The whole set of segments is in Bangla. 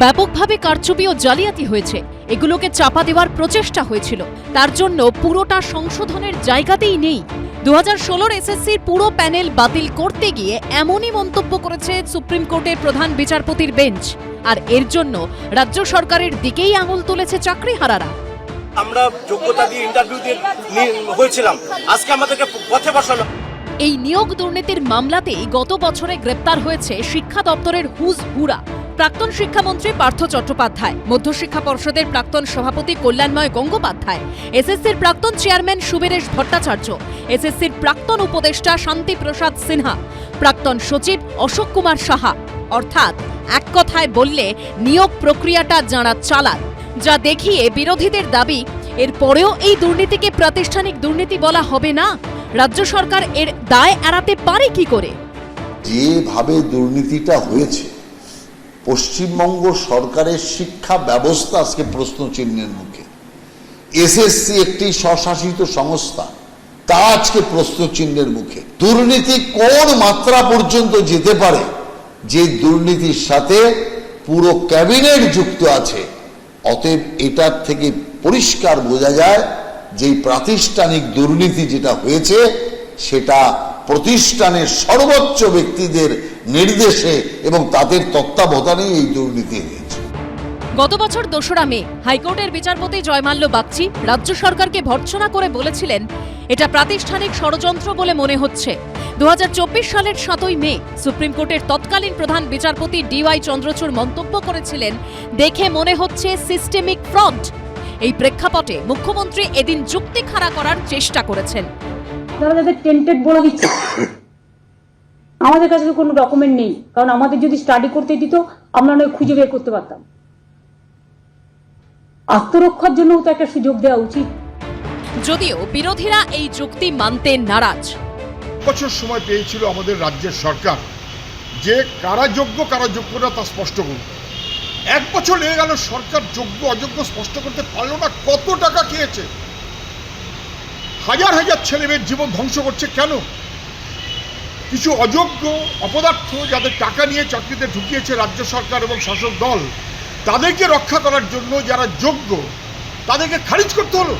ব্যাপকভাবে কারচুপি ও জালিয়াতি হয়েছে। এগুলোকে চাপা দেওয়ার প্রচেষ্টা হয়েছিল। তার জন্য পুরোটা সংশোধনের জায়গাতেই নেই। দু হাজার ষোলোর এসএসসির পুরো প্যানেল বাতিল করতে গিয়ে এমনই মন্তব্য করেছে সুপ্রিম কোর্টের প্রধান বিচারপতির বেঞ্চ। আর এর জন্য রাজ্য সরকারের দিকেই আঙুল তুলেছে চাকরিহারারা। আমরা যোগ্যতা দিয়ে ইন্টারভিউ দিয়ে হয়েছিলাম। আজকে আমাদেরকে পথে বসানো এই নিয়োগ দুর্নীতির মামলাতেই গত বছরে গ্রেপ্তার হয়েছে শিক্ষা দপ্তরের হুজ হুরা। প্রাক্তন শিক্ষামন্ত্রী পার্থ চট্টোপাধ্যায়, মধ্যশিক্ষা পর্ষদের প্রাক্তন সভাপতি কল্যাণময় গঙ্গোপাধ্যায়, এসএসসির প্রাক্তন চেয়ারম্যান সুবীরেশ ভট্টাচার্য, এসএসসির প্রাক্তন উপদেষ্টা শান্তি প্রসাদ সিনহা, প্রাক্তন সচিব অশোক কুমার সাহা। অর্থাৎ এক কথায় বললে, নিয়োগ প্রক্রিয়াটা যাঁরা চালান, যা দেখিয়ে বিরোধীদের দাবি, এরপরেও এই দুর্নীতিকে প্রাতিষ্ঠানিক দুর্নীতি বলা হবে না? রাজ্য সরকার এর দায় এড়াতে পারে কি করে? যেভাবে দুর্নীতিটা হয়েছে, পশ্চিমবঙ্গ সরকারের শিক্ষা ব্যবস্থা আজকে প্রশ্ন চিহ্নের মুখে। এসএসসি একটি স্বশাসিত সংস্থা, তা আজকে প্রশ্ন চিহ্নের মুখে। দুর্নীতি কোন মাত্রা পর্যন্ত যেতে পারে, যে দুর্নীতির সাথে পুরো ক্যাবিনেট যুক্ত আছে, অতএব এটার থেকে পরিষ্কার বোঝা যায় যে এই প্রাতিষ্ঠানিক দুর্নীতি যেটা হয়েছে, সেটা প্রতিষ্ঠানের সর্বোচ্চ ব্যক্তিদের নির্দেশে এবং তাদের তত্ত্বাবধানেই এই দুর্নীতি হয়েছে। গত বছর দোসরা মে, হাইকোর্টের বিচারপতি জয়মাল্য বাগচি রাজ্য সরকারকে ভর্ৎসনা করে বলেছিলেন, এটা প্রাতিষ্ঠানিক ষড়যন্ত্র বলে মনে হচ্ছে। দু হাজার চব্বিশ সালের সাতই মে, সুপ্রিম কোর্টের তৎকালীন প্রধান বিচারপতি ডিওয়াই চন্দ্রচূড় মন্তব্য করেছিলেন, দেখে মনে হচ্ছে সিস্টেমিক ফ্রড এই প্রেক্ষাপটে মুখ্যমন্ত্রী এদিন যুক্তি খাড়া করার চেষ্টা করেছেন। তারা যাদের টেন্টেড বলে দিচ্ছে। আমাদের কাছে তো কোনো ডকুমেন্ট নেই। কারণ আমাদের যদি স্টাডি করতে দিত আমরা নয় খুঁজে বের করতে পারতাম। আত্মরক্ষার জন্যও তো একটা সুযোগ দেওয়া উচিত। যদিও বিরোধীরা এই যুক্তি মানতে নারাজ। বছর সময় পেয়েছিল আমাদের রাজ্যের সরকার। যে কারা যোগ্য কারা যোগ্য না তা স্পষ্ট করুন। এক বছর লেগে গেল সরকার যোগ্য অযোগ্য স্পষ্ট করতে পারল না, কত টাকা খেয়েছে? হাজার হাজার ছেলে মেয়ের জীবন ধ্বংস করছে কেন? কিছু অযোগ্য অপদার্থ যাদের টাকা নিয়ে চাকরিতে ঢুকিয়েছে রাজ্য সরকার এবং শাসক দল, তাদেরকে রক্ষা করার জন্য যারা যোগ্য, তাদেরকে খারিজ করতে হলো।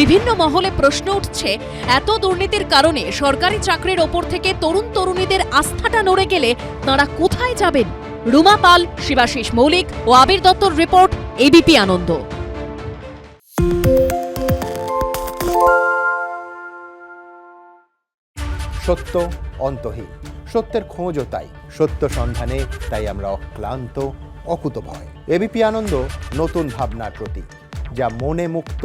বিভিন্ন মহলে প্রশ্ন উঠছে, এত দুর্নীতির কারণে সরকারি চাকরির ওপর থেকে তরুণ তরুণীদের আস্থাটা নড়ে গেলে তাঁরা কোথায় যাবেন? রুমা পাল, শিবাশিস মৌলিক ও আবির দত্তর রিপোর্ট, এবিপি আনন্দ। সত্য অন্তহীন, সত্যের খোঁজও তাই, সত্য সন্ধানে তাই আমরা অক্লান্ত, অকুতভয়। এবিপি আনন্দ, নতুন ভাবনার প্রতীক, যা মনে মুক্ত